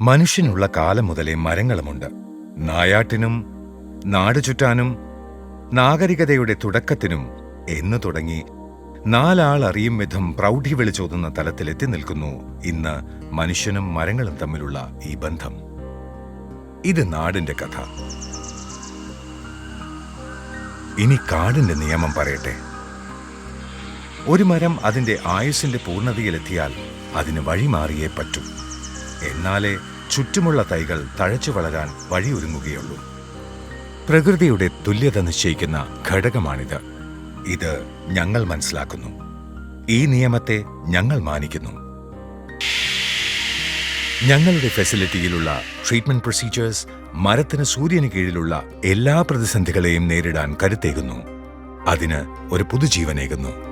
മനുഷ്യനുള്ള കാലം മുതലേ മരങ്ങളുമുണ്ട്. നായാട്ടിനും നാട് ചുറ്റാനും നാഗരികതയുടെ തുടക്കത്തിനും എന്നു തുടങ്ങി നാലാൾ അറിയും വിധം പ്രൗഢി വിളിച്ചോതുന്ന തലത്തിലെത്തി നിൽക്കുന്നു ഇന്ന് മനുഷ്യനും മരങ്ങളും തമ്മിലുള്ള ഈ ബന്ധം. ഇത് നാടിന്റെ കഥ. ഇനി കാടിന്റെ നിയമം പറയട്ടെ. ഒരു മരം അതിന്റെ ആയുസിന്റെ പൂർണതയിലെത്തിയാൽ അതിന് വഴിമാറിയേ പറ്റൂ. എന്നാലേ ചുറ്റുമുള്ള തൈകൾ തഴച്ചു വളരാൻ വഴിയൊരുങ്ങുകയുള്ളൂ. പ്രകൃതിയുടെ തുല്യത നിശ്ചയിക്കുന്ന ഘടകമാണിത്. ഇത് ഞങ്ങൾ മനസ്സിലാക്കുന്നു. ഈ നിയമത്തെ ഞങ്ങൾ മാനിക്കുന്നു. ഞങ്ങളുടെ ഫെസിലിറ്റിയിലുള്ള ട്രീറ്റ്മെന്റ് പ്രൊസീജിയേഴ്സ് മരത്തിന് സൂര്യന് കീഴിലുള്ള എല്ലാ പ്രതിസന്ധികളെയും നേരിടാൻ കരുത്തേകുന്നു. അതിന് ഒരു പുതുജീവനേകുന്നു.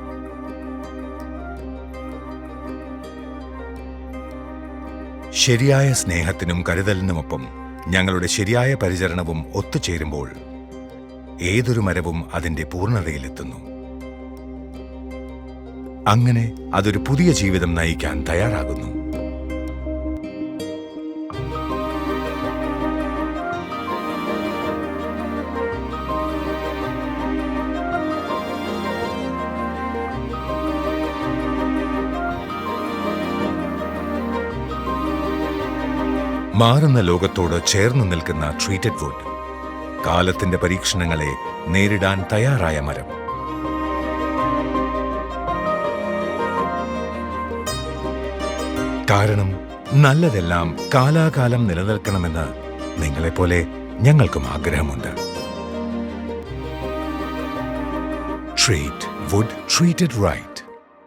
ശരിയായ സ്നേഹത്തിനും കരുതലിനുമൊപ്പം ഞങ്ങളുടെ ശരിയായ പരിചരണവും ഒത്തുചേരുമ്പോൾ ഏതൊരു മരവും അതിന്റെ പൂർണതയിലെത്തുന്നു. അങ്ങനെ അതൊരു പുതിയ ജീവിതം നയിക്കാൻ തയ്യാറാകുന്നു. മാറുന്ന ലോകത്തോട് ചേർന്ന് നിൽക്കുന്ന ട്രീറ്റഡ് വുഡ് കാലത്തിന്റെ പരീക്ഷണങ്ങളെ നേരിടാൻ തയ്യാറായ മരം. കാരണം നല്ലതെല്ലാം കാലാകാലം നിലനിൽക്കണമെന്ന് നിങ്ങളെപ്പോലെ ഞങ്ങൾക്കും ആഗ്രഹമുണ്ട്. Treat would treated right